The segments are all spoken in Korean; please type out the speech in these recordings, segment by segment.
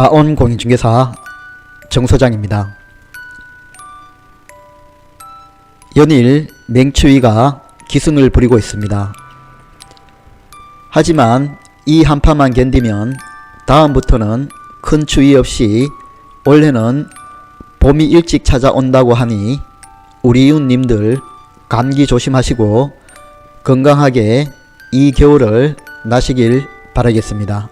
다온 공인중개사 정소장입니다. 연일 맹추위가 기승을 부리고 있습니다. 하지만 이 한파만 견디면 다음부터는 큰 추위 없이 올해는 봄이 일찍 찾아온다고 하니 우리 이웃님들 감기 조심하시고 건강하게 이 겨울을 나시길 바라겠습니다.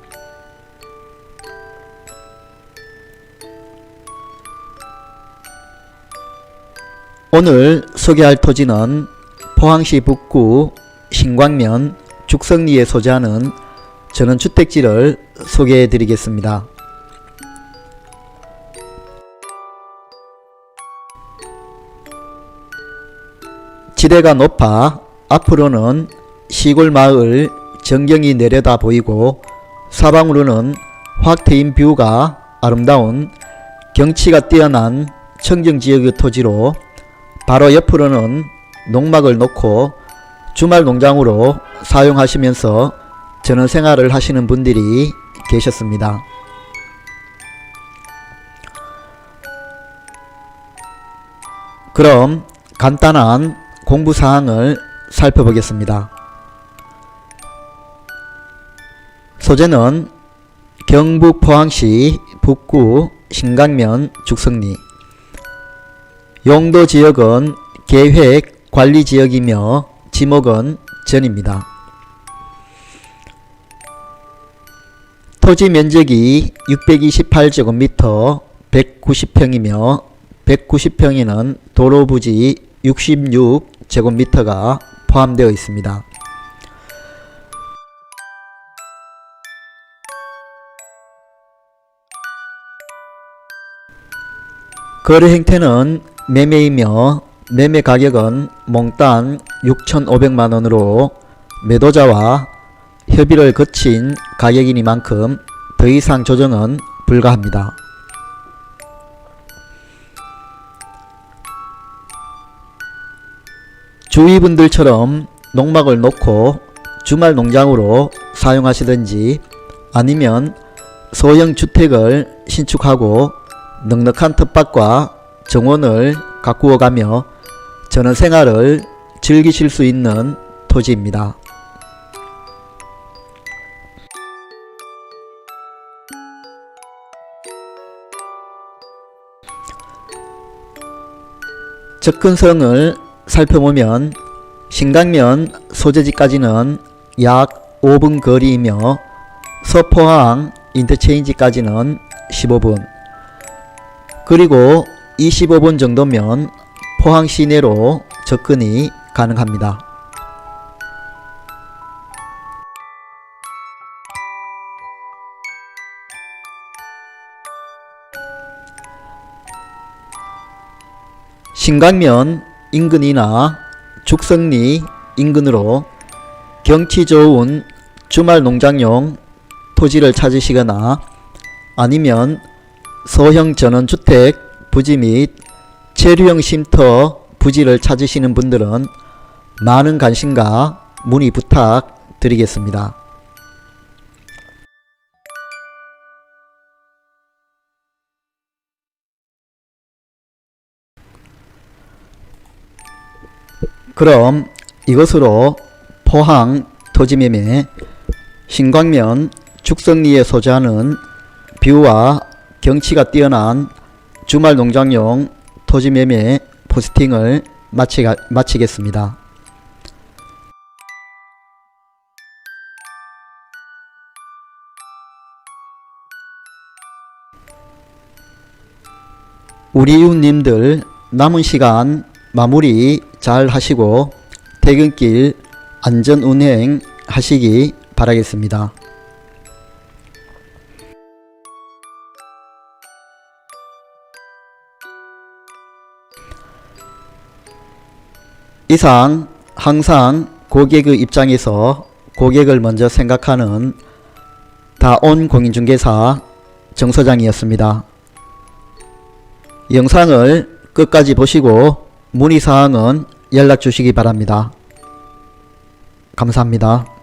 오늘 소개할 토지는 포항시 북구 신광면 죽성리에 소재하는 전원주택지를 소개해 드리겠습니다. 지대가 높아 앞으로는 시골 마을 전경이 내려다 보이고 사방으로는 확 트인 뷰가 아름다운 경치가 뛰어난 청정지역의 토지로 바로 옆으로는 농막을 놓고 주말 농장으로 사용하시면서 전원 생활을 하시는 분들이 계셨습니다. 그럼 간단한 공부 사항을 살펴보겠습니다. 소재는 경북 포항시 북구 신강면 죽성리 용도 지역은 계획 관리 지역이며 지목은 전입니다. 토지 면적이 628제곱미터 190평이며 190평에는 도로 부지 66제곱미터가 포함되어 있습니다. 거래 행태는 매매이며 매매 가격은 몽땅 6,500만원으로 매도자와 협의를 거친 가격이니만큼 더 이상 조정은 불가합니다. 주위분들처럼 농막을 놓고 주말 농장으로 사용하시든지 아니면 소형 주택을 신축하고 넉넉한 텃밭과 정원을 가꾸어 가며 전원 생활을 즐기실 수 있는 토지입니다. 접근성을 살펴보면 신강면 소재지까지는 약 5분 거리이며 서포항 인터체인지까지는 15분 그리고 25분 정도면 포항 시내로 접근이 가능합니다. 신강면 인근이나 죽성리 인근으로 경치 좋은 주말 농장용 토지를 찾으시거나 아니면 소형 전원주택 부지 및 체류형 쉼터 부지를 찾으시는 분들은 많은 관심과 문의 부탁드리겠습니다. 그럼 이것으로 포항 토지매매 신광면 죽성리에 소재하는 뷰와 경치가 뛰어난 주말 농장용 토지 매매 포스팅을 마치가, 마치겠습니다. 우리 이웃님들 남은 시간 마무리 잘 하시고 퇴근길 안전 운행 하시기 바라겠습니다. 이상 항상 고객의 입장에서 고객을 먼저 생각하는 다온 공인중개사 정서장이었습니다. 영상을 끝까지 보시고 문의사항은 연락 주시기 바랍니다. 감사합니다.